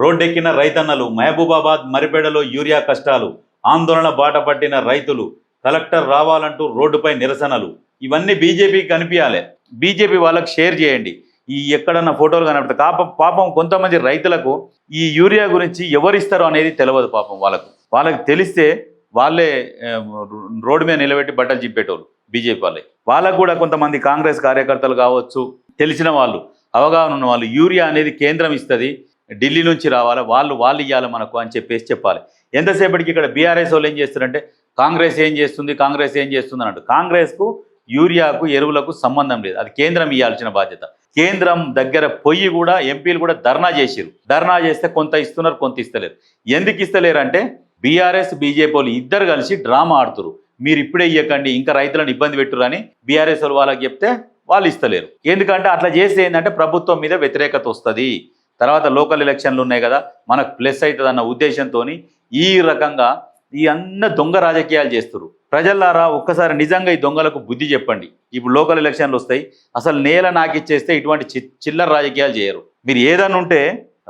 రోడ్డెక్కిన రైతన్నలు మహబూబాబాద్ మరిపేడలో యూరియా కష్టాలు ఆందోళన బాట పట్టిన రైతులు కలెక్టర్ రావాలంటూ రోడ్డుపై నిరసనలు. ఇవన్నీ బీజేపీకి కనిపించాలి బీజేపీ వాళ్ళకి షేర్ చేయండి. ఈ ఎక్కడన్నా ఫోటోలు కనపడతాయి పాపం పాపం కొంతమంది రైతులకు ఈ యూరియా గురించి ఎవరిస్తారో అనేది తెలియదు పాపం వాళ్ళకు. వాళ్ళకి తెలిస్తే వాళ్ళే రోడ్డు మీద నిలబెట్టి బట్టలు చింపేటోళ్ళు బీజేపీ వాళ్ళే. వాళ్ళకు కూడా కొంతమంది కాంగ్రెస్ కార్యకర్తలు కావచ్చు తెలిసిన వాళ్ళు అవగాహన ఉన్న వాళ్ళు యూరియా అనేది కేంద్రం ఇస్తుంది. ఢిల్లీ నుంచి రావాలి? వాళ్ళు వాళ్ళు ఇవ్వాలి మనకు అని చెప్పేసి చెప్పాలి. ఎంతసేపటికి ఇక్కడ బీఆర్ఎస్ వాళ్ళు ఏం చేస్తారంటే కాంగ్రెస్ ఏం చేస్తుంది కాంగ్రెస్ ఏం చేస్తుంది అన్నట్టు కాంగ్రెస్కు యూరియాకు ఎరువులకు సంబంధం లేదు. అది కేంద్రం ఇవ్వాల్సిన బాధ్యత. కేంద్రం దగ్గర పొయ్యి కూడా ఎంపీలు కూడా ధర్నా చేసిరు ధర్నా చేస్తే కొంత ఇస్తున్నారు కొంత ఇస్తలేరు. ఎందుకు ఇస్తలేరు అంటే బీఆర్ఎస్ బీజేపీ వాళ్ళు ఇద్దరు కలిసి డ్రామా ఆడుతురు మీరు ఇప్పుడే ఇవ్వకండి ఇంకా రైతులను ఇబ్బంది పెట్టురని బీఆర్ఎస్ వాళ్ళు వాళ్ళకి చెప్తే వాళ్ళు ఇస్తలేరు. ఎందుకంటే అట్లా చేస్తే ఏంటంటే ప్రభుత్వం మీద వ్యతిరేకత వస్తుంది. తర్వాత లోకల్ ఎలక్షన్లు ఉన్నాయి కదా మనకు ప్లస్ అవుతుంది అన్న ఉద్దేశంతో ఈ రకంగా ఈ అన్న దొంగ రాజకీయాలు చేస్తారు ప్రజలారా ఒక్కసారి నిజంగా ఈ దొంగలకు బుద్ధి చెప్పండి. ఇప్పుడు లోకల్ ఎలక్షన్లు వస్తాయి అసలు నేల నాకిచ్చేస్తే ఇటువంటి చి చిల్లర రాజకీయాలు చేయరు. మీరు ఏదైనా ఉంటే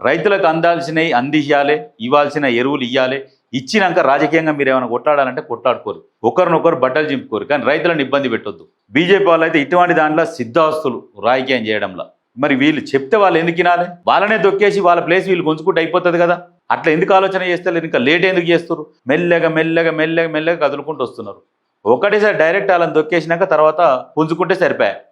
రైతులకు అందాల్సినవి అందియాలి ఇవ్వాల్సిన ఎరువులు ఇవ్వాలి ఇచ్చినాక రాజకీయంగా మీరు ఏమైనా కొట్లాడాలంటే కొట్లాడుకోరు. ఒకరినొకరు బట్టలు చింపుకోరు కానీ రైతులను ఇబ్బంది పెట్టొద్దు. బీజేపీ వాళ్ళు అయితే ఇటువంటి దాంట్లో సిద్ధాస్తులు రాజకీయం చేయడంలో. మరి వీళ్ళు చెప్తే వాళ్ళు ఎందుకు వినాలి? వాళ్ళనే దొక్కేసి వాళ్ళ ప్లేస్ వీళ్ళు గుంజుకుంటే అయిపోతుంది కదా. అట్లా ఎందుకు ఆలోచన చేస్తారు? ఇంకా లేట్ ఎందుకు చేస్తారు? మెల్లగా మెల్లగా మెల్లగా మెల్లగా కదులుకుంటూ వస్తున్నారు. ఒకటేసారి డైరెక్ట్ వాళ్ళని దొక్కేసినాక తర్వాత పుంజుకుంటే సరిపోయా?